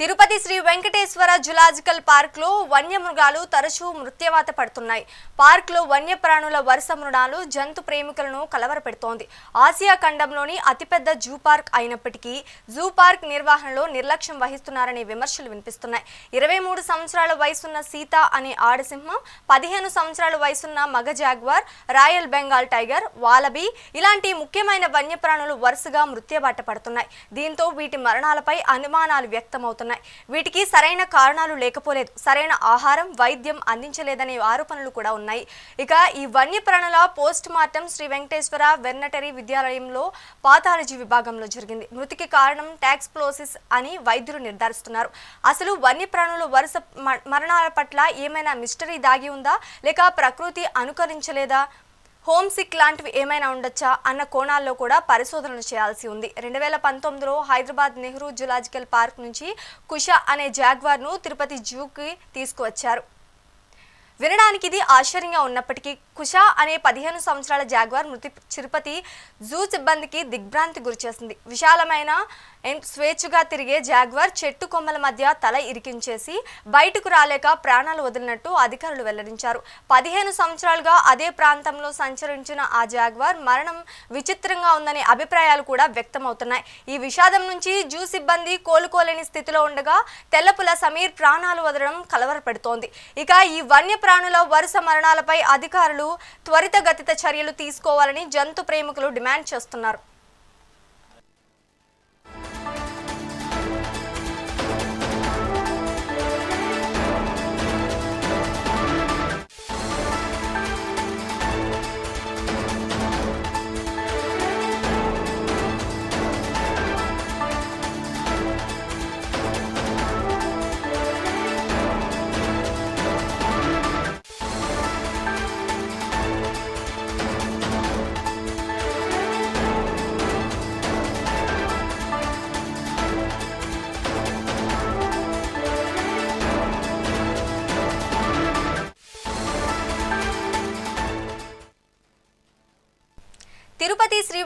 Tirupati Shri Venkateswara zoological పార్క్లో వన్యమృగాలు తరచూ మృత్యవాత పడుతున్నాయి. పార్క్లో వన్యప్రాణుల వరుస మృణాలు జంతు ప్రేమికులను కలవరపెడుతోంది. ఆసియా ఖండంలోని అతిపెద్ద జూ పార్క్ అయినప్పటికీ జూ పార్క్ నిర్వహణలో నిర్లక్ష్యం వహిస్తున్నారనే విమర్శలు వినిపిస్తున్నాయి. ఇరవై మూడు సంవత్సరాల వయసున్న సీత అనే ఆడసింహం పదిహేను సంవత్సరాల వయసున్న మగ jaguar royal Bengal tiger wallaby ఇలాంటి ముఖ్యమైన వన్యప్రాణులు వరుసగా మృత్యబాట పడుతున్నాయి. దీంతో వీటి మరణాలపై అనుమానాలు వ్యక్తమవుతున్నాయి. వీటికి సరైన కారణాలు లేకపోలేదు. సరైన ఆహారం వైద్యం అందించలేదనే ఆరోపణలు కూడా ఉన్నాయి. ఇక ఈ వన్యప్రాణుల post mortem Shri Venkateswara veterinary విద్యాలయంలో pathology విభాగంలో జరిగింది. మృతికి కారణం ట్యాక్స్ప్లోసిస్ అని వైద్యులు నిర్ధారిస్తున్నారు. అసలు వన్యప్రాణుల వరుస మ- మరణాల పట్ల ఏమైనా మిస్టరీ దాగి ఉందా? లేక ప్రకృతి అనుకరించలేదా? హోమ్ సిక్ లాంటివి ఏమైనా ఉండొచ్చా అన్న కోణాల్లో కూడా పరిశోధనలు చేయాల్సి ఉంది. రెండు వేల పంతొమ్మిదిలో హైదరాబాద్ నెహ్రూ జులాజికల్ పార్క్ నుంచి కుష అనే జాగ్వార్ను తిరుపతి జూకి తీసుకువచ్చారు. వినడానికి ఇది ఆశ్చర్యంగా ఉన్నప్పటికీ కుషా అనే పదిహేను సంవత్సరాల జాగ్వార్ మృతి చిరుపతి జూ సిబ్బందికి దిగ్భ్రాంతి గురిచేసింది విశాలమైన స్వేచ్ఛగా తిరిగే జాగ్వార్ చెట్టు కొమ్మల మధ్య తల ఇరికించేసి బయటకు రాలేక ప్రాణాలు వదిలినట్టు అధికారులు వెల్లడించారు. పదిహేను సంవత్సరాలుగా అదే ప్రాంతంలో సంచరించిన ఆ జాగ్వార్ మరణం విచిత్రంగా ఉందనే అభిప్రాయాలు కూడా వ్యక్తమవుతున్నాయి. ఈ విషాదం నుంచి జూ సిబ్బంది కోలుకోలేని స్థితిలో ఉండగా తెల్లపుల సమీర్ ప్రాణాలు వదలడం కలవరపెడుతోంది. ఇక ఈ వన్యప్రాణుల వరుస మరణాలపై అధికారులు త్వరితగతిత చర్యలు తీసుకోవాలని జంతు ప్రేమికులు డిమాండ్ చేస్తున్నారు.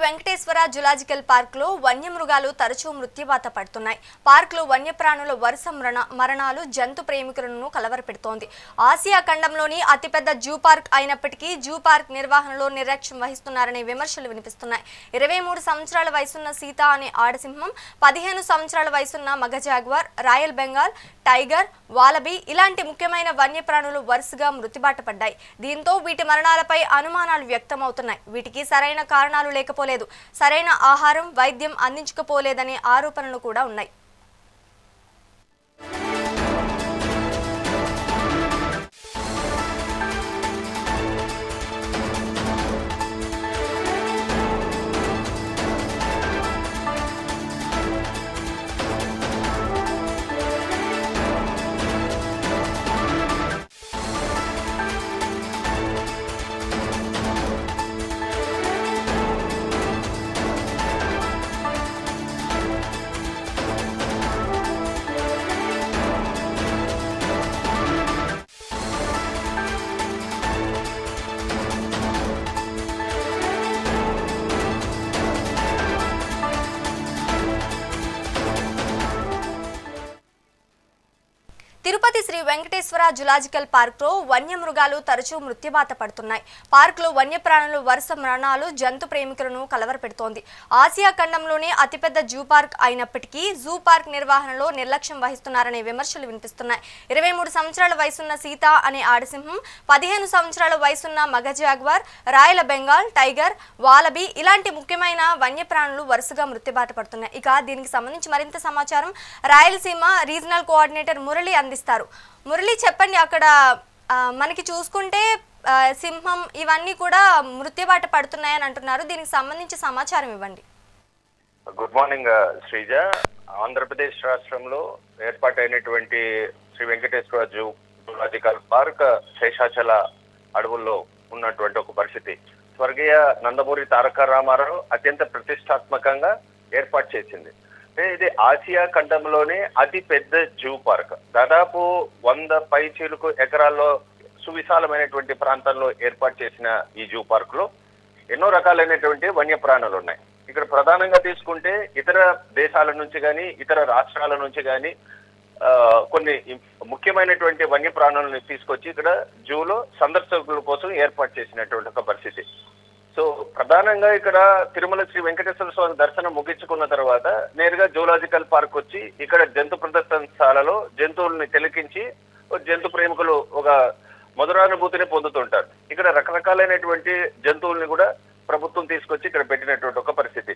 వెంకటేశ్వర జులాజికల్ పార్క్లో వన్యమృగాలు తరచూ మృత్యువాత పడుతున్నాయి. పార్క్లో వన్యప్రాణుల వరుస మరణ మరణాలు జంతు ప్రేమికులను కలవరపెడుతోంది. ఆసియా ఖండంలోని అతిపెద్ద జూ పార్క్ అయినప్పటికీ జూ పార్క్ నిర్వహణలో నిర్లక్ష్యం వహిస్తున్నారనే విమర్శలు వినిపిస్తున్నాయి. ఇరవై మూడు సంవత్సరాల వయసున్న సీత అనే ఆడసింహం పదిహేను సంవత్సరాల వయసున్న మగ jaguar royal Bengal tiger wallaby ఇలాంటి ముఖ్యమైన వన్యప్రాణులు వరుసగా మృతిబాట పడ్డాయి. దీంతో వీటి మరణాలపై అనుమానాలు వ్యక్తమవుతున్నాయి. వీటికి సరైన కారణాలు లేకపోలేదు సరైన ఆహారం వైద్యం అందించకపోలేదనే ఆరోపణలు కూడా ఉన్నాయి. వెంకటేశ్వర జులాజికల్ పార్క్లో వన్యమృగాలు తరచూ మృత్యుబాత పడుతున్నాయి. పార్క్లో వరుస మరణాలు జంతు ప్రేమికులను కలవరపెడుతోంది. ఆసియా ఖండంలోనే అతిపెద్ద జూ పార్క్ అయినప్పటికీ జూ పార్క్ నిర్వహణలో నిర్లక్ష్యం వహిస్తున్నారనే విమర్శలు వినిపిస్తున్నాయి. ఇరవై మూడు సంవత్సరాల వయసున్న సీత అనే ఆడసింహం పదిహేను సంవత్సరాల వయసున్న మగ jaguar royal Bengal tiger wallaby ఇలాంటి ముఖ్యమైన వన్యప్రాణులు వరుసగా మృత్యుబాట పడుతున్నాయి. ఇక దీనికి సంబంధించి మరింత సమాచారం రాయలసీమ రీజనల్ కోఆర్డినేటర్ మురళి అందిస్తారు. మురళి చెప్పండి అక్కడ మనకి చూసుకుంటే సింహం ఇవన్నీ కూడా మృత్యుబాట పడుతున్నాయని అంటున్నారు. దీనికి సంబంధించి సమాచారం ఇవ్వండి. Good morning uh, Sreeja. Andhra Pradesh రాష్ట్రంలో ఏర్పాటైనటువంటి Shri Venkateswara zoo zoological park Seshachala అడవుల్లో ఉన్నటువంటి ఒక పరిస్థితి. స్వర్గీయ నందమూరి తారక రామారావు అత్యంత ప్రతిష్టాత్మకంగా ఏర్పాటు చేసింది. అంటే ఇది ఆసియా ఖండంలోనే అతి పెద్ద జూ పార్క్. దాదాపు వంద పై చిలుకు ఎకరాల్లో సువిశాలమైనటువంటి ప్రాంతంలో ఏర్పాటు చేసిన ఈ జూ పార్క్లో ఎన్నో రకాలైనటువంటి వన్యప్రాణులు ఉన్నాయి ఇక్కడ ప్రధానంగా తీసుకుంటే ఇతర దేశాల నుంచి కానీ ఇతర రాష్ట్రాల నుంచి కానీ కొన్ని ముఖ్యమైనటువంటి వన్యప్రాణులను తీసుకొచ్చి ఇక్కడ జూలో సందర్శకుల కోసం ఏర్పాటు చేసినటువంటి ఒక పరిస్థితి. సో ప్రధానంగా ఇక్కడ తిరుమల శ్రీ వెంకటేశ్వర స్వామి దర్శనం ముగించుకున్న తర్వాత నేరుగా జూలాజికల్ పార్క్ వచ్చి ఇక్కడ జంతు ప్రదర్శనశాలలో జంతువుల్ని తిలకించి జంతు ప్రేమికులు ఒక మధురానుభూతిని పొందుతుంటారు. ఇక్కడ రకరకాలైనటువంటి జంతువుల్ని కూడా ప్రభుత్వం తీసుకొచ్చి ఇక్కడ పెట్టినటువంటి ఒక పరిస్థితి.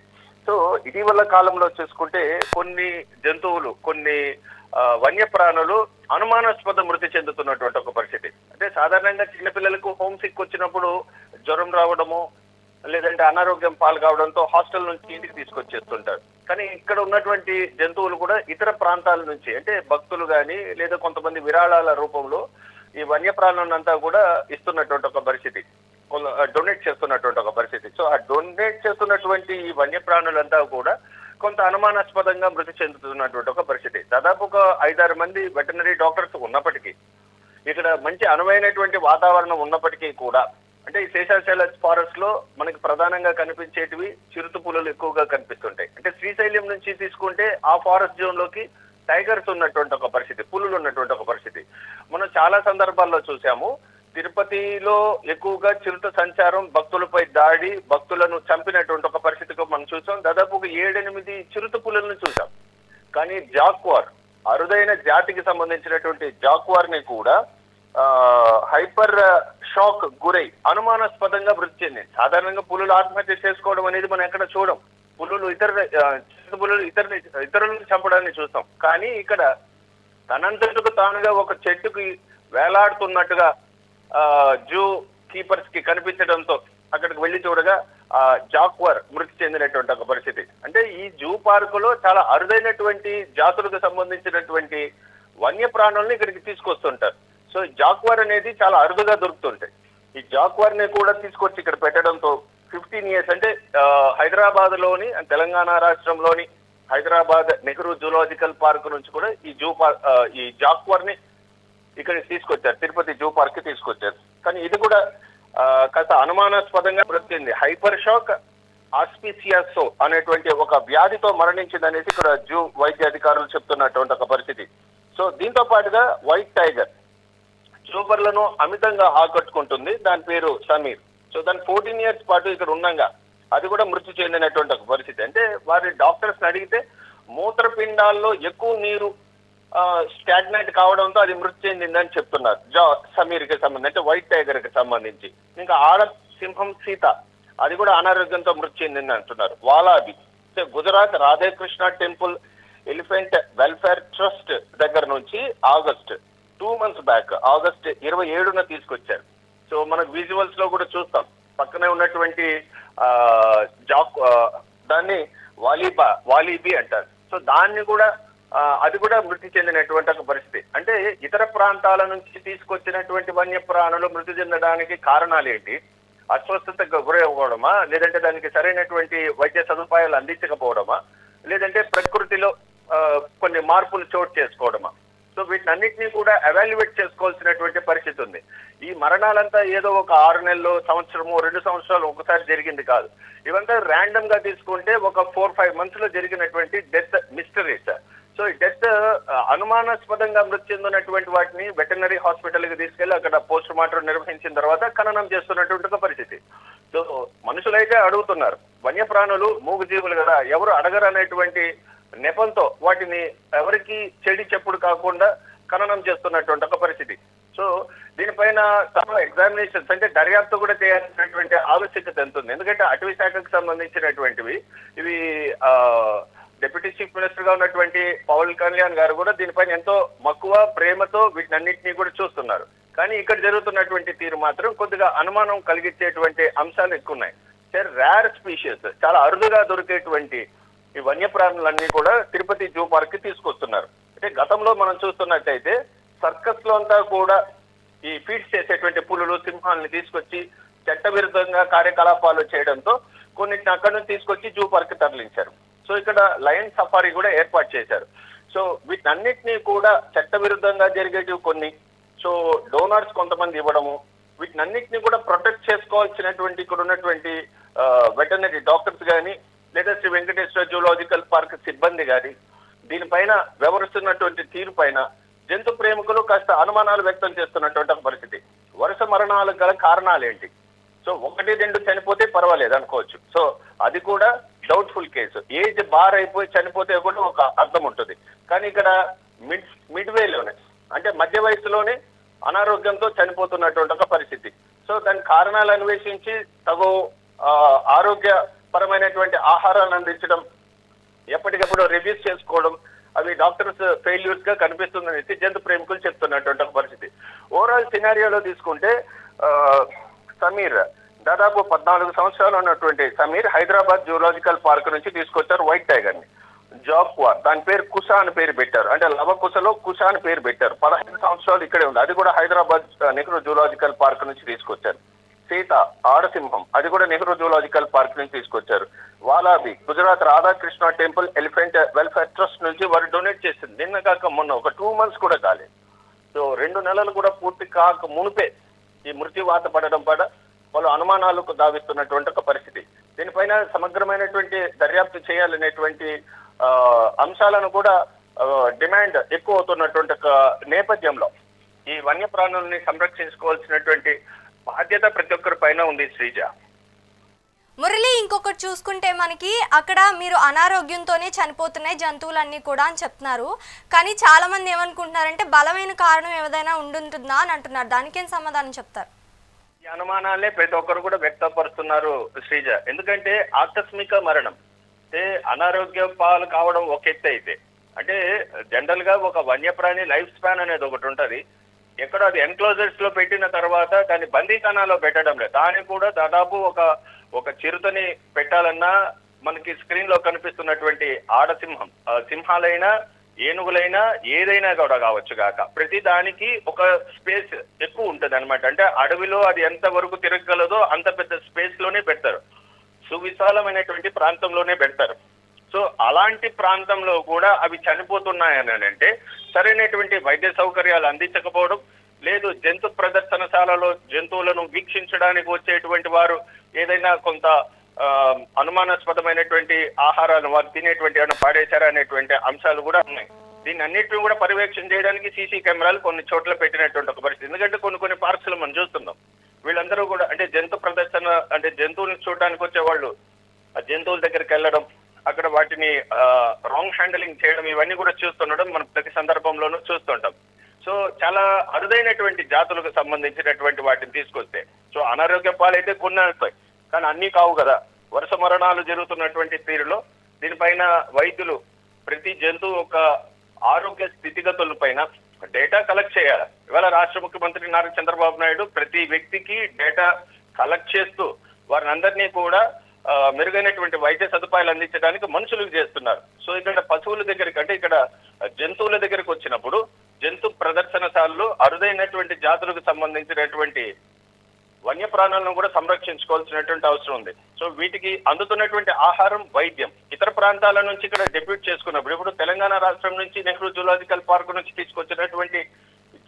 సో ఇటీవల కాలంలో చూసుకుంటే కొన్ని జంతువులు కొన్ని వన్యప్రాణులు అనుమానాస్పద మృతి చెందుతున్నటువంటి ఒక పరిస్థితి. అంటే సాధారణంగా చిన్నపిల్లలకు హోమ్ సిక్ వచ్చినప్పుడు జ్వరం రావడము లేదంటే అనారోగ్యం పాలు కావడంతో హాస్టల్ నుంచి ఇంటికి తీసుకొచ్చేస్తుంటారు. కానీ ఇక్కడ ఉన్నటువంటి జంతువులు కూడా ఇతర ప్రాంతాల నుంచి అంటే భక్తులు కానీ లేదా కొంతమంది విరాళాల రూపంలో ఈ వన్యప్రాణులంతా కూడా ఇస్తున్నటువంటి ఒక పరిస్థితి. డొనేట్ చేస్తున్నటువంటి ఒక పరిస్థితి. సో ఆ డొనేట్ చేస్తున్నటువంటి ఈ వన్యప్రాణులంతా కూడా కొంత అనుమానాస్పదంగా మృతి చెందుతున్నటువంటి ఒక పరిస్థితి. దాదాపు ఒక ఐదారు మంది వెటనరీ డాక్టర్స్ ఉన్నప్పటికీ ఇక్కడ మంచి అనువైనటువంటి వాతావరణం ఉన్నప్పటికీ కూడా అంటే ఈ శేషాచల ఫారెస్ట్లో మనకి ప్రధానంగా కనిపించేటివి చిరుత పులులు ఎక్కువగా కనిపిస్తుంటాయి. అంటే శ్రీశైలం నుంచి తీసుకుంటే ఆ ఫారెస్ట్ జోన్లోకి టైగర్స్ ఉన్నటువంటి ఒక పరిస్థితి పులులు ఉన్నటువంటి ఒక పరిస్థితి. మనం చాలా సందర్భాల్లో చూసాము తిరుపతిలో ఎక్కువగా చిరుత సంచారం భక్తులపై దాడి భక్తులను చంపినటువంటి ఒక పరిస్థితిగా మనం చూసాం. దాదాపు ఒక ఏడెనిమిది చిరుత పులులను చూసాం. కానీ జాక్వార్ అరుదైన జాతికి సంబంధించినటువంటి జాక్వార్ని కూడా హైపర్ షాక్ గురై అనుమానాస్పదంగా మృతి చెందింది. సాధారణంగా పులులు ఆత్మహత్య చేసుకోవడం అనేది మనం ఎక్కడ చూడం. పులులు ఇతర పులులు ఇతర ఇతరులను చంపడాన్ని చూస్తాం. కానీ ఇక్కడ తనంతటకు తానుగా ఒక చెట్టుకి వేలాడుతున్నట్టుగా జూ కీపర్స్కి కనిపించడంతో అక్కడికి వెళ్ళి చూడగా ఆ జాక్వర్ మృతి చెందినటువంటి ఒక పరిస్థితి. అంటే ఈ జూ పార్కులో చాలా అరుదైనటువంటి జాతులకు సంబంధించినటువంటి వన్యప్రాణుల్ని ఇక్కడికి తీసుకొస్తుంటారు. సో జాక్వర్ అనేది చాలా అరుదుగా దొరుకుతుంటాయి ఈ జాక్వర్ని కూడా తీసుకొచ్చి ఇక్కడ పెట్టడంతో ఫిఫ్టీన్ ఇయర్స్ అంటే హైదరాబాద్లోని తెలంగాణ రాష్ట్రంలోని హైదరాబాద్ నెహ్రూ జూలాజికల్ పార్క్ నుంచి కూడా ఈ జూ పార్క్ ఈ జాక్వర్ని ఇక్కడికి తీసుకొచ్చారు. తిరుపతి జూ పార్క్కి తీసుకొచ్చారు. కానీ ఇది కూడా కాస్త అనుమానాస్పదంగా బ్రతికింది హైపర్ షాక్ ఆస్పిసియాసో అనేటువంటి ఒక వ్యాధితో మరణించిందనేసి ఇక్కడ జూ వైద్య అధికారులు చెప్తున్నటువంటి ఒక పరిస్థితి. సో దీంతో పాటుగా వైట్ టైగర్ సూపర్లను అమితంగా ఆకట్టుకుంటుంది. దాని పేరు సమీర్. సో దాని ఫోర్టీన్ ఇయర్స్ పాటు ఇక్కడ ఉండంగా అది కూడా మృతి చెందినటువంటి ఒక పరిస్థితి. అంటే వారి డాక్టర్స్ అడిగితే మూత్రపిండాల్లో ఎక్కువ నీరు స్టాగ్నెంట్ కావడంతో అది మృతి చెందిందని చెప్తున్నారు. జా సమీర్కి సంబంధించి అంటే వైట్ టైగర్కి సంబంధించి. ఇంకా ఆడ సింహం సీత అది కూడా అనారోగ్యంతో మృతి చెందింది అంటున్నారు. Wallaby. Gujarat Radhakrishna temple elephant welfare trust దగ్గర నుంచి August two months back August ఇరవై ఏడున తీసుకొచ్చారు. సో మనకు విజువల్స్లో కూడా చూస్తాం. పక్కనే ఉన్నటువంటి ఆ, జాక్ దాన్ని వాలీబా వాలీబీ అంటారు. సో దాన్ని కూడా అది కూడా మృతి చెందినటువంటి ఒక పరిస్థితి. అంటే ఇతర ప్రాంతాల నుంచి తీసుకొచ్చినటువంటి వన్యప్రాణులు మృతి చెందడానికి కారణాలు ఏంటి? అస్వస్థతకు గురవ్వడమా? లేదంటే దానికి సరైనటువంటి వైద్య సదుపాయాలు అందించకపోవడమా? లేదంటే ప్రకృతిలో కొన్ని మార్పులు చోటు చేసుకోవడమా? సో వీటినన్నింటినీ కూడా అవాల్యుయేట్ చేసుకోవాల్సినటువంటి పరిస్థితి ఉంది. ఈ మరణాలంతా ఏదో ఒక ఆరు నెలలు సంవత్సరము రెండు సంవత్సరాలు ఒకసారి జరిగింది కాదు. ఇవంతా ర్యాండమ్గా తీసుకుంటే ఒక ఫోర్ ఫైవ్ మంత్స్లో జరిగినటువంటి డెత్ మిస్టరీస్ సో ఈ డెత్ అనుమానాస్పదంగా మృతి చెందినటువంటి వాటిని వెటనరీ హాస్పిటల్కి తీసుకెళ్ళి అక్కడ పోస్ట్ మార్టం నిర్వహించిన తర్వాత ఖననం చేస్తున్నటువంటి ఒక పరిస్థితి. సో మనుషులైతే అడుగుతున్నారు వన్యప్రాణులు మూగజీవులు కదా ఎవరు అడగరు అనేటువంటి నెపంతో వాటిని ఎవరికి చెడి చెప్పుడు కాకుండా ఖననం చేస్తున్నటువంటి ఒక పరిస్థితి. సో దీనిపైన చాలా ఎగ్జామినేషన్స్ అంటే దర్యాప్తు కూడా చేయాల్సినటువంటి ఆవశ్యకత ఎంత ఉంది? ఎందుకంటే అటవీ శాఖకు సంబంధించినటువంటివి ఇవి డిప్యూటీ చీఫ్ మినిస్టర్గా ఉన్నటువంటి పవన్ కళ్యాణ్ గారు కూడా దీనిపైన ఎంతో మక్కువ ప్రేమతో వీటినన్నింటినీ కూడా చూస్తున్నారు. కానీ ఇక్కడ జరుగుతున్నటువంటి తీరు మాత్రం కొద్దిగా అనుమానం కలిగించేటువంటి అంశాలు ఎక్కువ ఉన్నాయి. సార్ రేర్ స్పీషియస్ చాలా అరుదుగా దొరికేటువంటి ఈ వన్యప్రాణులన్నీ కూడా తిరుపతి జూ పార్క్కి తీసుకొస్తున్నారు. అంటే గతంలో మనం చూస్తున్నట్టయితే సర్కస్లో అంతా కూడా ఈ ఫీడ్స్ చేసేటువంటి పులులు సింహాలని తీసుకొచ్చి చట్టవిరుద్ధంగా కార్యకలాపాలు చేయడంతో కొన్నిటిని అక్కడి నుంచి తీసుకొచ్చి జూ పార్క్ తరలించారు. సో ఇక్కడ లయన్ సఫారీ కూడా ఏర్పాటు చేశారు. సో వీటన్నిటినీ కూడా చట్టవిరుద్ధంగా జరిగేటివి కొన్ని. సో డోనర్స్ కొంతమంది ఇవ్వడము వీటినన్నిటిని కూడా ప్రొటెక్ట్ చేసుకోవాల్సినటువంటి ఇక్కడ ఉన్నటువంటి వెటర్నరీ డాక్టర్స్ కానీ లేదా శ్రీ వెంకటేశ్వర జూలాజికల్ పార్క్ సిబ్బంది గారి దీనిపైన వ్యవహరిస్తున్నటువంటి తీరు పైన జంతు ప్రేమికులు కాస్త అనుమానాలు వ్యక్తం చేస్తున్నటువంటి ఒక పరిస్థితి. వరుస మరణాలు గల కారణాలు ఏంటి? సో ఒకటి రెండు చనిపోతే పర్వాలేదు అనుకోవచ్చు. సో అది కూడా డౌట్ఫుల్ కేసు ఏజ్ బార్ అయిపోయి చనిపోతే కూడా ఒక అర్థం ఉంటుంది. కానీ ఇక్కడ మిడ్ మిడ్ వేలోనే అంటే మధ్య వయసులోనే అనారోగ్యంతో చనిపోతున్నటువంటి ఒక పరిస్థితి. సో దాని కారణాలు అన్వేషించి తగు ఆరోగ్య పరమైనటువంటి ఆహారాన్ని అందించడం ఎప్పటికప్పుడు రివ్యూస్ చేసుకోవడం అవి డాక్టర్స్ ఫెయిల్యూర్స్గా కనిపిస్తుందని జంతు ప్రేమికులు చెప్తున్నటువంటి ఒక పరిస్థితి. ఓవరాల్ సినారియోలో తీసుకుంటే సమీర్ దాదాపు పద్నాలుగు సంవత్సరాలు ఉన్నటువంటి సమీర్ హైదరాబాద్ జూలాజికల్ పార్క్ నుంచి తీసుకొచ్చారు వైట్ టైగర్ని జాక్వార్ దాని పేరు కుషా అని పేరు పెట్టారు. అంటే లవకుశలో కుషా అని పేరు పెట్టారు. పదహైదు సంవత్సరాలు ఇక్కడే ఉంది. అది కూడా హైదరాబాద్ నెహ్రూ జూలాజికల్ పార్క్ నుంచి తీసుకొచ్చారు. సీత ఆడసింహం అది కూడా నెహ్రూ జూలాజికల్ పార్క్ నుంచి తీసుకొచ్చారు. Wallaby Gujarat Radhakrishna temple elephant welfare trust నుంచి వారు డొనేట్ చేసింది. నిన్న కాక మొన్న ఒక టూ మంత్స్ కూడా కాలేదు సో రెండు నెలలు కూడా పూర్తి కాక మునిపే ఈ మృత్యువాత పడడం పడ పలు అనుమానాలకు దావిస్తున్నటువంటి ఒక పరిస్థితి. దీనిపైన సమగ్రమైనటువంటి దర్యాప్తు చేయాలనేటువంటి అంశాలను కూడా డిమాండ్ ఎక్కువ అవుతున్నటువంటి ఒక నేపథ్యంలో ఈ వన్యప్రాణుల్ని సంరక్షించుకోవాల్సినటువంటి బాధ్యత ప్రతి ఒక్కరి పైన ఉంది శ్రీజ. మురళి ఇంకొకటి చూసుకుంటే మనకి అక్కడ మీరు అనారోగ్యంతోనే చనిపోతున్నాయి జంతువులన్నీ కూడా అని చెప్తున్నారు. కానీ చాలా మంది ఏమనుకుంటున్నారంటే బలమైన కారణం ఏదైనా ఉండుంటుందా అని అంటున్నారు. దానికేం సమాధానం చెప్తారు? ఈ అనుమానాలే ప్రతి ఒక్కరు కూడా వ్యక్తపరుస్తున్నారు శ్రీజ. ఎందుకంటే ఆకస్మిక మరణం. అంటే అనారోగ్య పాలు కావడం ఒక ఎత్తు అయితే. అంటే జనరల్గా ఒక వన్యప్రాణి లైఫ్ స్పాన్ అనేది ఒకటి ఉంటది. ఎక్కడ అది ఎన్క్లోజర్స్లో పెట్టిన తర్వాత దాన్ని బందీఖానాలో పెట్టడం లేదు. దాన్ని కూడా దాదాపు ఒక ఒక చిరుతని పెట్టాలన్నా మనకి స్క్రీన్లో కనిపిస్తున్నటువంటి ఆడసింహం సింహాలైనా ఏనుగులైనా ఏదైనా కూడా కావచ్చు కాక ప్రతి దానికి ఒక స్పేస్ ఎక్కువ ఉంటుంది అనమాట అంటే అడవిలో అది ఎంత వరకు తిరగగలదో అంత పెద్ద స్పేస్లోనే పెడతారు. సువిశాలమైనటువంటి ప్రాంతంలోనే పెడతారు. సో అలాంటి ప్రాంతంలో కూడా అవి చనిపోతున్నాయని అంటే సరైనటువంటి వైద్య సౌకర్యాలు అందించకపోవడం లేదు జంతు ప్రదర్శనశాలలో జంతువులను వీక్షించడానికి వచ్చేటువంటి వారు ఏదైనా కొంత ఆ, అనుమానాస్పదమైనటువంటి ఆహారాలు వారు తినేటువంటి ఏమైనా పాడేశారా అనేటువంటి అంశాలు కూడా ఉన్నాయి. దీన్ని అన్నిటిని కూడా పర్యవేక్షణ చేయడానికి సీసీ కెమెరాలు కొన్ని చోట్ల పెట్టినటువంటి ఒక పరిస్థితి. ఎందుకంటే కొన్ని కొన్ని పార్క్స్ మనం చూస్తున్నాం. వీళ్ళందరూ కూడా అంటే జంతు ప్రదర్శన అంటే జంతువులను చూడడానికి వచ్చే వాళ్ళు ఆ జంతువుల దగ్గరికి వెళ్ళడం అక్కడ వాటిని రాంగ్ హ్యాండిలింగ్ చేయడం ఇవన్నీ కూడా చూస్తుండడం మనం ప్రతి సందర్భంలోనూ చూస్తుంటాం. సో చాలా అరుదైనటువంటి జాతులకు సంబంధించినటువంటి వాటిని తీసుకొస్తే సో అనారోగ్య పాలైతే కొన్ని అవుతాయి కానీ అన్ని కావు కదా. వరుస మరణాలు జరుగుతున్నటువంటి తీరులో దీనిపైన వైద్యులు ప్రతి జంతువు ఒక ఆరోగ్య స్థితిగతుల పైన డేటా కలెక్ట్ చేయాలి. ఇవాళ రాష్ట్ర ముఖ్యమంత్రి నారా చంద్రబాబు నాయుడు ప్రతి వ్యక్తికి డేటా కలెక్ట్ చేస్తూ వారిని అందరినీ కూడా మెరుగైనటువంటి వైద్య సదుపాయాలు అందించడానికి మనుషులకు చేస్తున్నారు. సో ఇక్కడ పశువుల దగ్గరికి అంటే ఇక్కడ జంతువుల దగ్గరికి వచ్చినప్పుడు జంతు ప్రదర్శనశాలలో అరుదైనటువంటి జాతులకు సంబంధించినటువంటి వన్య ప్రాణాలను కూడా సంరక్షించుకోవాల్సినటువంటి అవసరం ఉంది. సో వీటికి అందుతున్నటువంటి ఆహారం వైద్యం. ఇతర ప్రాంతాల నుంచి ఇక్కడ డెప్యూట్ చేసుకున్నప్పుడు ఇప్పుడు తెలంగాణ రాష్ట్రం నుంచి నెహ్రూ జూలాజికల్ పార్క్ నుంచి తీసుకొచ్చినటువంటి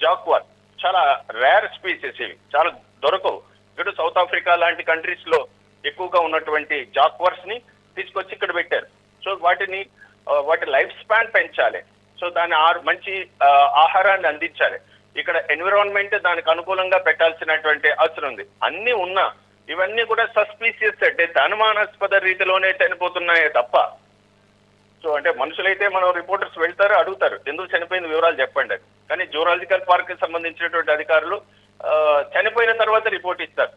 జాక్వార్ చాలా రేర్ స్పీసెస్ ఇవి. చాలా దొరకవు. ఇక్కడ సౌత్ ఆఫ్రికా లాంటి కంట్రీస్లో ఎక్కువగా ఉన్నటువంటి జాక్వర్స్ని తీసుకొచ్చి ఇక్కడ పెట్టారు. సో వాటిని వాటి లైఫ్ స్పాన్ పెంచాలి. సో దాని ఆరు మంచి ఆహారాన్ని అందించాలి. ఇక్కడ ఎన్విరాన్మెంట్ దానికి అనుకూలంగా పెట్టాల్సినటువంటి అవసరం ఉంది. అన్ని ఉన్నా ఇవన్నీ కూడా సస్పీసియస్ డెత్ అనుమానాస్పద రీతిలోనే చనిపోతున్నాయే తప్ప. సో అంటే మనుషులైతే మనం రిపోర్టర్స్ వెళ్తారు అడుగుతారు. ఎందుకు చనిపోయిన వివరాలు చెప్పండి కానీ జూరాలజికల్ పార్క్కి సంబంధించినటువంటి అధికారులు చనిపోయిన తర్వాత రిపోర్ట్ ఇస్తారు.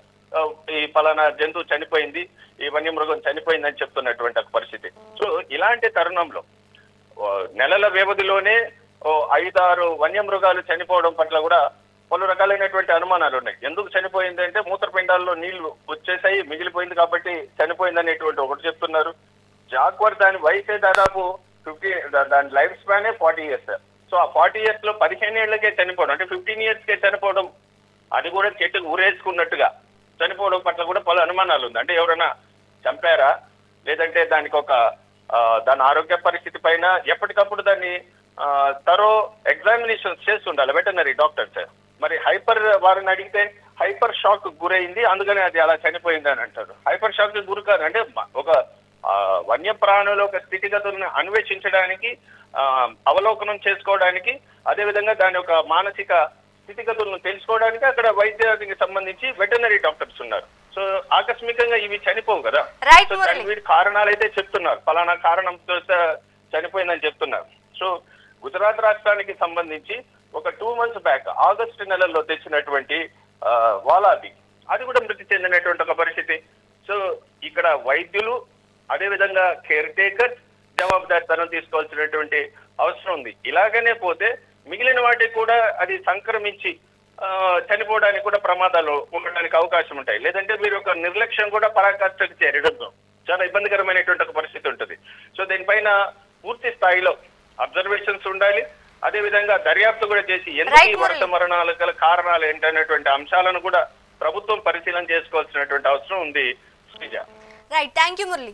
ఈ పలానా జంతువు చనిపోయింది ఈ వన్యమృగం చనిపోయింది అని చెప్తున్నటువంటి ఒక పరిస్థితి. సో ఇలాంటి తరుణంలో నెలల వ్యవధిలోనే ఓ ఐదారు వన్యమృగాలు చనిపోవడం పట్ల కూడా పలు రకాలైనటువంటి అనుమానాలు ఉన్నాయి. ఎందుకు చనిపోయింది అంటే మూత్రపిండాల్లో నీళ్ళు వచ్చేసాయి మిగిలిపోయింది కాబట్టి చనిపోయింది అనేటువంటి ఒకటి చెప్తున్నారు. జాక్వర్ దాని వయసే దాదాపు ఫిఫ్టీ దాని లైఫ్ స్పానే ఫార్టీ ఇయర్స్. సో ఆ ఫార్టీ ఇయర్స్లో పదిహేను ఏళ్ళకే చనిపోవడం అంటే ఫిఫ్టీన్ ఇయర్స్ కే చనిపోవడం అది కూడా చెట్టుకు ఊరేసుకున్నట్టుగా. చనిపోవడం పట్ల కూడా పలు అనుమానాలు ఉంది. అంటే ఎవరైనా చంపారా? లేదంటే దానికి ఒక దాని ఆరోగ్య పరిస్థితి పైన ఎప్పటికప్పుడు దాన్ని తరో ఎగ్జామినేషన్స్ చేస్తుండాలి. వెటనరీ డాక్టర్స్ మరి హైపర్ వారిని అడిగితే హైపర్ షాక్ గురైంది అందుకని అది అలా చనిపోయింది అని అంటారు. హైపర్ షాక్ గురి కాదు. అంటే ఒక వన్యప్రాణుల ఒక స్థితిగతులను అన్వేషించడానికి అవలోకనం చేసుకోవడానికి అదేవిధంగా దాని యొక్క మానసిక స్థితిగతులను తెలుసుకోవడానికి అక్కడ వైద్యానికి సంబంధించి వెటర్నరీ డాక్టర్స్ ఉన్నారు. సో ఆకస్మికంగా ఇవి చనిపోవు కదా. సో వీటి కారణాలు అయితే చెప్తున్నారు. ఫలానా కారణంతో చనిపోయిందని చెప్తున్నారు. సో గుజరాత్ రాష్ట్రానికి సంబంధించి ఒక టూ మంత్స్ బ్యాక్ ఆగస్టు నెలలో తెచ్చినటువంటి ఆ, వాలాది అది కూడా మృతి చెందినటువంటి ఒక పరిస్థితి. సో ఇక్కడ వైద్యులు అదేవిధంగా కేర్ టేకర్ జవాబుదారితనం తీసుకోవాల్సినటువంటి అవసరం ఉంది. ఇలాగనే పోతే మిగిలిన వాటికి కూడా అది సంక్రమించి చనిపోవడానికి కూడా ప్రమాదాలు ఉండడానికి అవకాశం ఉంటాయి. లేదంటే మీరు ఒక నిర్లక్ష్యం కూడా పరాకాష్ఠకు చేరడం చాలా ఇబ్బందికరమైనటువంటి ఒక పరిస్థితి ఉంటుంది. సో దీనిపైన పూర్తి స్థాయిలో అబ్జర్వేషన్స్ ఉండాలి. అదే విధంగా దర్యాప్తు కూడా చేసి ఎందుకు ఈ వరుస. మరణాలు గల కారణాలు ఏంటనేటువంటి అంశాలను కూడా ప్రభుత్వం పరిశీలన చేసుకోవాల్సినటువంటి అవసరం ఉంది Sreeja right thank you Murali